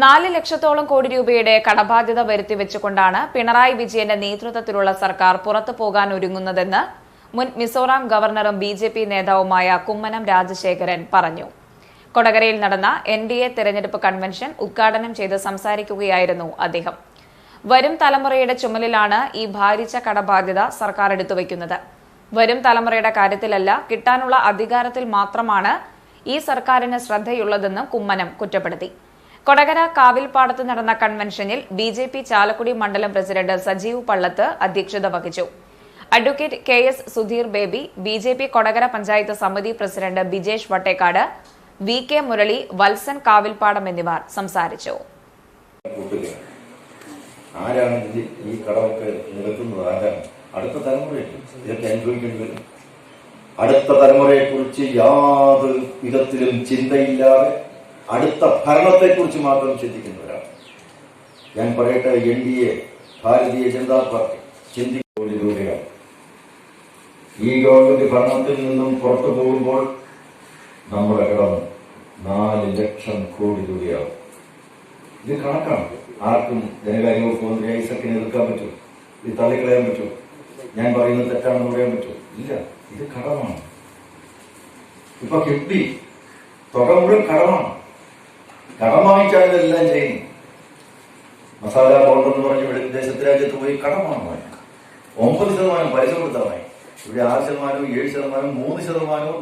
നാല് ലക്ഷത്തോളം കോടി രൂപയുടെ കടബാധ്യത വരുത്തി വെച്ചുകൊണ്ടാണ് പിണറായി വിജയന്റെ നേതൃത്വത്തിലുള്ള സർക്കാർ പുറത്തു പോകാൻ ഒരുങ്ങുന്നതെന്ന് മുൻ മിസോറാം ഗവർണറും ബി ജെ പി നേതാവുമായ കുമ്മനം രാജശേഖരൻ പറഞ്ഞു. കൊടകരയിൽ നടന്ന എൻ ഡി എ തെരഞ്ഞെടുപ്പ് കൺവെൻഷൻ ഉദ്ഘാടനം ചെയ്ത് സംസാരിക്കുകയായിരുന്നു അദ്ദേഹം. വരും തലമുറയുടെ ചുമലിലാണ് ഈ ഭാരിച്ച കടബാധ്യത സർക്കാർ എടുത്തുവെക്കുന്നത് വരും തലമുറയുടെ കാര്യത്തിലല്ല കിട്ടാനുള്ള അധികാരത്തിൽ മാത്രമാണ് ഈ സർക്കാരിന് ശ്രദ്ധയുള്ളതെന്ന് കുമ്മനം കുറ്റപ്പെടുത്തി. കൊടകര കാവിൽപ്പാടത്ത് നടന്ന കൺവെൻഷനിൽ ബി ജെ പി ചാലക്കുടി മണ്ഡലം പ്രസിഡന്റ് സജീവ് പള്ളത്ത് അധ്യക്ഷത വഹിച്ചു. Advocate K S Sudheer Baby B J P Kodakara panchayat സമിതി president Bijesh Vattekkad V K Murali Valsan Kavilpadam എന്നിവർ സംസാരിച്ചു. ആരാണ് ഈ അടുത്ത തലമുറയ്ക്ക് ഇതൊക്കെ അടുത്ത തലമുറയെ കുറിച്ച് യാതൊരു വിധത്തിലും ചിന്തയില്ലാതെ അടുത്ത ഭരണത്തെ കുറിച്ച് മാത്രം ചിന്തിക്കുന്നവരാണ്. ഞാൻ പറയട്ടെ N D A Bharatiya Janata party ചിന്തിക്കുന്നതിലൂടെയാണ് ഈ ഗവൺമെന്റ് ഭരണത്തിൽ നിന്നും പുറത്തു പോകുമ്പോൾ നമ്മുടെ കടം നാല് ലക്ഷം കോടി രൂപയാവും ഇത് കണക്കാണ്. ആർക്കും ധനകാര്യ വകുപ്പ് മന്ത്രി ഐസക്കിനെ എതിർക്കാൻ പറ്റും ഇത് തള്ളിക്കളയാൻ പറ്റും ഞാൻ പറയുന്നത് തെറ്റാണെന്ന് പറയാൻ പറ്റും ഇല്ല ഇത് കടമാണ്. ഇപ്പൊ കിട്ടി തുക മുഴുവൻ കടമാണ്. കടം വാങ്ങിച്ചാണ് ഇതെല്ലാം ചെയ്യുന്നത് മസാല പൗഡർ എന്ന് പറഞ്ഞ് ഇവിടെ വിദേശത്ത് രാജ്യത്ത് പോയി കടമാണ് വാങ്ങിക്കുക ഒമ്പത് ശതമാനം പലിശ കൊടുത്താൽ വാങ്ങി ഇവിടെ ആറ് ശതമാനവും ഏഴ് ശതമാനവും മൂന്ന് ശതമാനവും